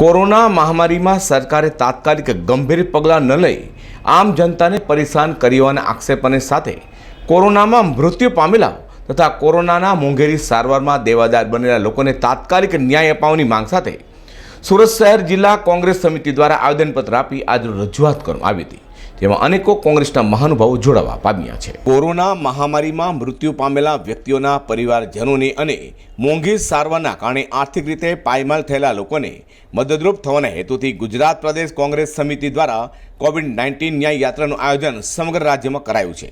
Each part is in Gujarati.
કોરોના મહામારીમાં સરકારે તાત્કાલિક ગંભીર પગલાં ન લઈ આમ જનતાને પરેશાન કરવાના આક્ષેપને સાથે કોરોનામાં મૃત્યુ પામેલા તથા કોરોનાના મોંઘેરી સારવારમાં દેવાદાર બનેલા લોકોને તાત્કાલિક ન્યાય અપાવવાની માંગ સાથે સુરત શહેર જિલ્લા કોંગ્રેસ સમિતિ દ્વારા આવેદનપત્ર આપી આજે રજૂઆત કરવામાં આવી હતી. જેમાં અનેકો કોંગ્રેસના મહાનુભાવો જોડાવા પામ્યા છે. કોરોના મહામારીમાં મૃત્યુ પામેલા વ્યક્તિઓના પરિવારજનોને અને મોંઘી સારવારના કારણે આર્થિક રીતે પાયમાલ થયેલા લોકોને મદદરૂપ થવાના હેતુથી ગુજરાત પ્રદેશ કોંગ્રેસ સમિતિ દ્વારા કોવિડ નાઇન્ટીન ન્યાય યાત્રાનું આયોજન સમગ્ર રાજ્યમાં કરાયું છે.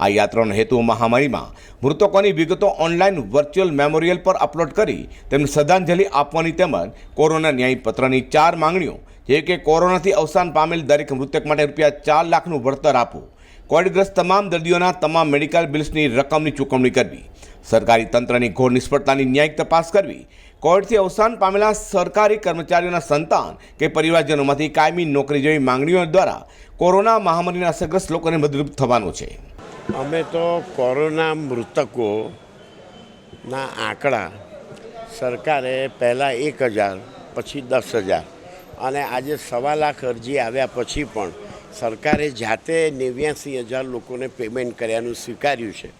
આ યાત્રાનો હેતુ મહામારીમાં મૃતકોની વિગતો ઓનલાઈન વર્ચ્યુઅલ મેમોરિયલ પર અપલોડ કરી તેમને શ્રદ્ધાંજલિ આપવાની તેમજ કોરોના ન્યાયપત્રની ચાર માંગણીઓ જે કે કોરોનાથી અવસાન પામેલ દરેક મૃતક માટે રૂપિયા ચાર લાખનું વળતર આપવું કોવિડગ્રસ્ત તમામ દર્દીઓના તમામ મેડિકલ બિલ્સની રકમની ચૂકવણી કરવી. સરકારી તંત્રની ઘોર નિષ્ફળતાની ન્યાયિક તપાસ કરવી. કોવિડથી અવસાન પામેલા સરકારી કર્મચારીઓના સંતાન કે પરિવારજનોમાંથી કાયમી નોકરી જેવી માંગણીઓ દ્વારા કોરોના મહામારીના અસરગ્રસ્ત લોકોને મદદરૂપ થવાનું છે. અમે તો કોરોના મૃતકોના આંકડા સરકારે પહેલાં એક હજાર, પછી દસ હજાર અને આજે સવા લાખ અરજી આવ્યા પછી પણ સરકારે જાતે નેવ્યાસી હજાર લોકોને પેમેન્ટ કર્યાનું સ્વીકાર્યું છે.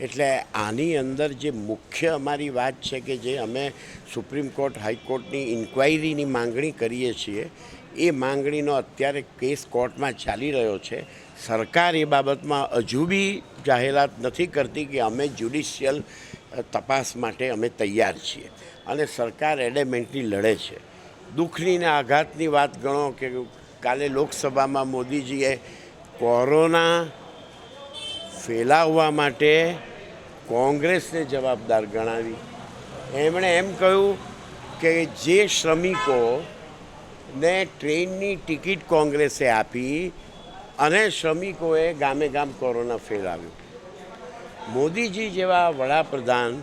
એટલે આની અંદર જે મુખ્ય અમારી વાત છે કે જે અમે સુપ્રીમ કોર્ટ હાઈકોર્ટની ઇન્ક્વાયરીની માંગણી કરીએ છીએ, એ માંગણીનો અત્યારે કેસ કોર્ટમાં ચાલી રહ્યો છે. સરકાર એ બાબતમાં હજુ બી જાહેરાત નથી કરતી કે અમે જ્યુડિશિયલ તપાસ માટે અમે તૈયાર છીએ. અને સરકાર એડેમેન્ટલી લડે છે. દુઃખની ને આઘાતની વાત ગણો કે કાલે લોકસભામાં મોદીજીએ કોરોના ફેલાવવા માટે કોંગ્રેસને જવાબદાર ગણાવી. એમણે એમ કહ્યું કે જે શ્રમિકો ને ટ્રેનની ટિકિટ કોંગ્રેસે આપી અને શ્રમિકોએ ગામે ગામ કોરોના ફેલાવ્યો. મોદીજી જેવા વડાપ્રધાન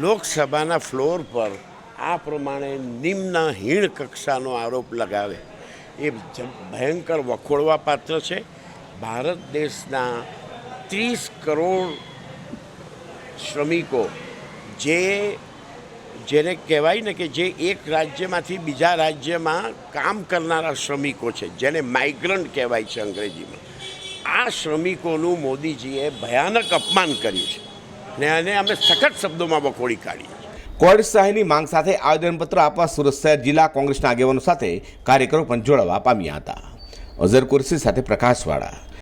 લોકસભાના ફ્લોર પર આ પ્રમાણે નિમ્ન હીણ કક્ષાનો આરોપ લગાવે. એ ભયંકર વખોડવા પાત્ર છે. ભારત દેશના ત્રીસ કરોડ શ્રમિકો જે, જેને કહેવાય ને કે જે એક રાજ્યમાંથી બીજા રાજ્યમાં કામ કરનારા શ્રમિકો છે, જેને માઇગ્રન્ટ કહેવાય છે અંગ્રેજીમાં. આ શ્રમિકોનું મોદીજીએ ભયાનક અપમાન કર્યું છે. ને અને અમે સખત શબ્દોમાં વખોડી કાઢીએ કોવિડ સહાયની માંગ સાથે આવેદનપત્ર આપવા સુરત શહેર જિલ્લા કોંગ્રેસના આગેવાનો સાથે કાર્યકરો પણ જોડાવા પામ્યા હતા. અઝર કુરશી સાથે પ્રકાશવાળા